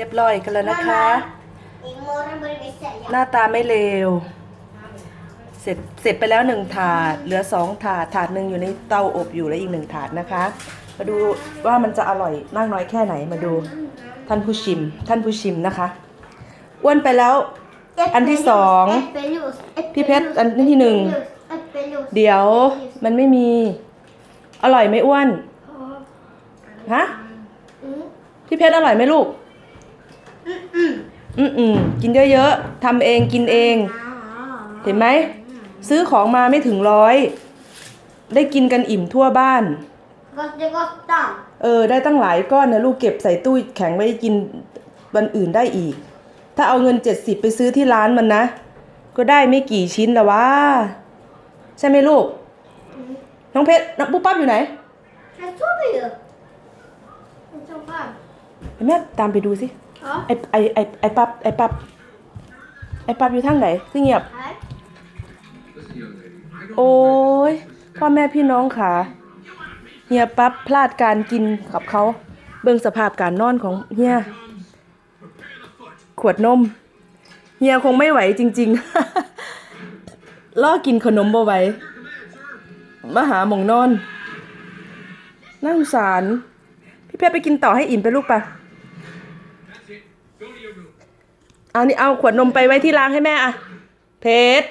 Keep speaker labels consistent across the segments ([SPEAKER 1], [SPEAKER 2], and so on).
[SPEAKER 1] รียบร้อยกันแล้วนะคะ
[SPEAKER 2] อีกโมงบริเวณเสร็จ
[SPEAKER 1] หน้าตาไม่เลว เสร็จเสร็จไปแล้วหนึ่งถาด เหลือสองถาด ถาดหนึ่งอยู่ในเตาอบอยู่และอีกหนึ่งถาดนะคะ มาดูว่ามันจะอร่อยมากน้อยแค่ไหนมาดู ท่านผู้ชิม ท่านผู้ชิมนะคะอ้วนไปแล้ว อันที่สองพี่เพชรอันที่หนึ่งเดี๋ยวมันไม่มี อร่อยไหมอ้วนฮะพี่เพชรอร่อยไหมลูก อืมอืมกินเยอะๆทำเองกินเอง เห็นไหม ซื้อของมาไม่ถึงร้อย ได้กินกันอิ่มทั่วบ้าน
[SPEAKER 2] ก็จะก็ต้อง
[SPEAKER 1] เออ ได้ตั้งหลายก้อนนะลูกเก็บใส่ตู้แข็งไว้กินวันอื่นได้อีก ถ้าเอาเงินเจ็ดสิบไปซื้อที่ร้านมันนะ ก็ได้ไม่กี่ชิ้นละวะใช่ไหมลูก น้องเพชรน้องปุ๊บปั๊บอยู่ไหน
[SPEAKER 2] ให้ช่วยไปเหรอให้ช่วยบ้าง
[SPEAKER 1] เห็นแม่ตามไปดูสิ
[SPEAKER 2] อ๋อ
[SPEAKER 1] ไอไอไอไอปั๊บไอปั๊บไอปั๊บอยู่ทางไหนคือเงียบ โอ้ยพ่อแม่พี่น้องค่ะเฮียปั๊บพลาดการกินกับเขา เบิ่งสภาพการนอนของเฮียขวดนมเฮียคงไม่ไหวจริง ๆ ล่อกินขนมบ่ไหวมาหาหมองนอนน่าสงสาร พี่เพชรไปกินต่อให้อิ่มไปลูกปะ เอานี่เอาขวดนมไปไว้ที่ร้างให้แม่อะเพชร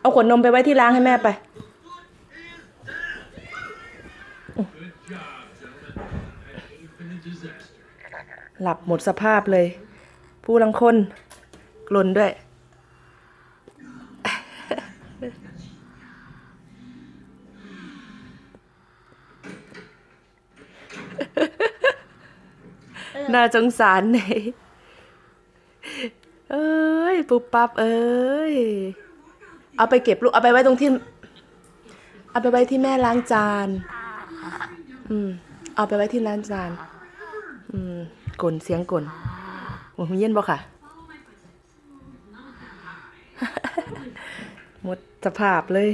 [SPEAKER 1] เอาขวดนมไปไว้ที่ร้างให้แม่ไป หลับหมดสภาพเลย ผู้ลังคนกลนด้วย น่าสงสารไหนเอ้ยปุ๊บปั๊บเอ้ย เอาไปเก็บลูกเอาไปไว้ตรงที่ เอาไปไว้ที่แม่ล้างจาน อืม เอาไปไว้ที่ล้างจาน อืมกลนเสียงกลนโอ้ยเย็นบ่ค่ะ หมดสภาพเลย